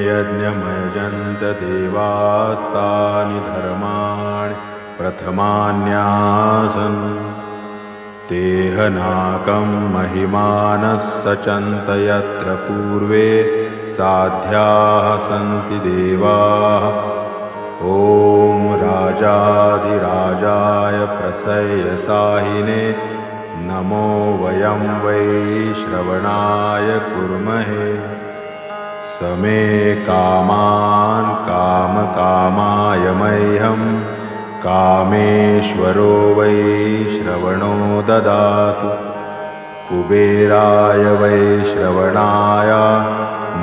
पञ्चदेवास्तानि धर्माणि प्रथमान्यासन्। तेहनाकं महिमानः सचन्त यत्र पूर्वे साध्याः सन्ति देवाः। ॐ राजाधिराजाय प्रसयसाहिने नमो वयं वै श्रवणाय कुर्महे समे कामान् कामकामाय मह्यं। कामेश्वरो वै श्रवणो ददातु। कुबेराय वै श्रवणाय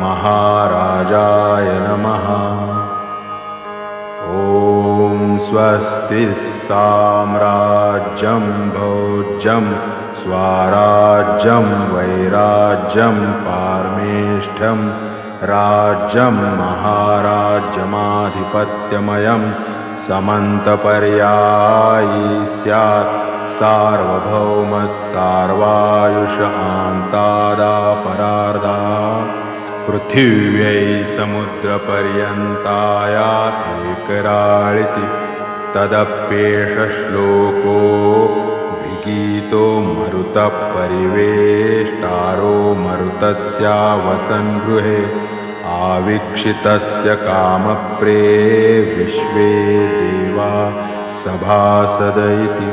महाराजाय नमः। ॐ स्वस्ति साम्राज्यं भोज्यं स्वाराज्यं वैराज्यं पार्मेष्ठं राज्यं महाराज्यमाधिपत्यमयं समन्तपर्यायी स्यात् सार्वभौमः सार्वायुष आन्तादापरार्धा। पृथिव्यै समुद्रपर्यन्ताया एकराळिति तदप्येषश्लोको विगीतो मरुतः परिवेष्टारो मरुतस्यावसन् गृहे आवीक्षितस्य कामप्रे विश्वे देवा सभासद इति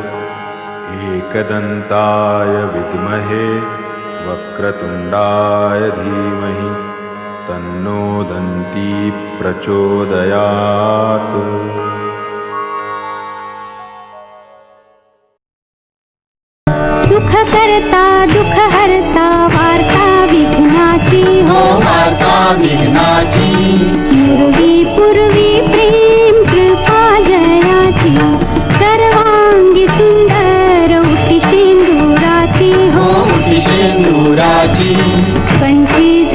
एकदन्ताय विद्महे वक्रतुण्डाय धीमहि तन्नो दन्ती प्रचोदयात्। सुखकर्ता दुःखहर्ता वार्ता विघ्नाची हो वार्ता विघ्नाची पूर्वी पूर्वी प्रेम कृपा जयाची. सर्वांगी सुंदर उटी शेंदुराची हो. हो उठी शेंदुराची कंठी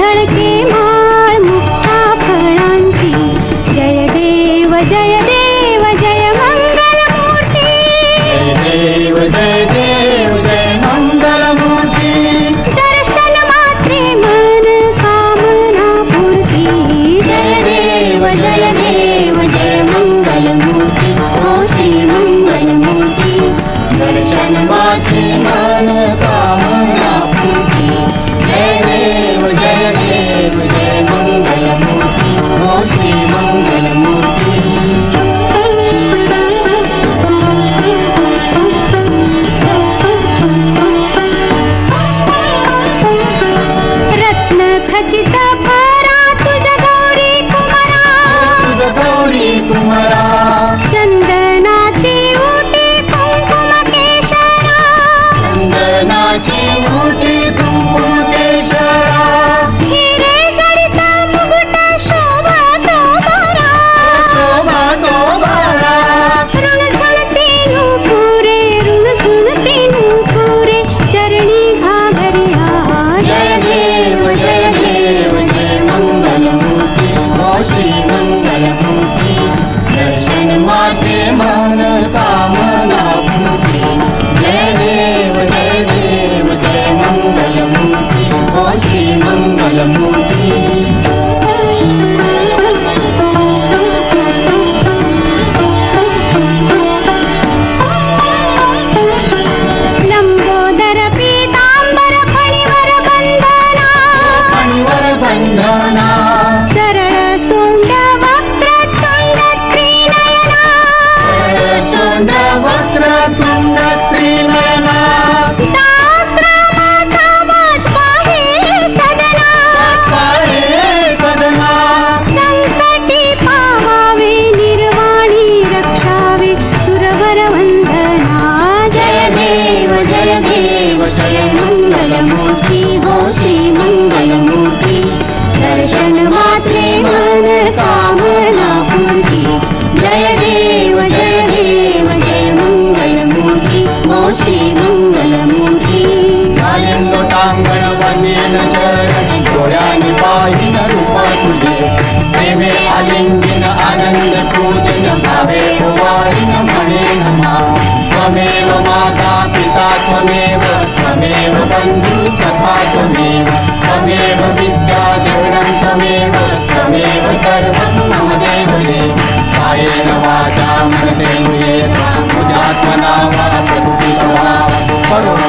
गौरानी पाही न रूपा तुझे प्रेमे आलिंगन आनंद पूजन भावे न मणे नमा माता, पिता, त्वमेव त्वमेव बंधु सखा, त्वमेव। त्वमेव विद्या जगणं त्वमेव त्वमेव सर्वं मम देवये। कायेन वाचा मनसेन्द्रिये त्वां वा प्रकृतिस्वभाव परो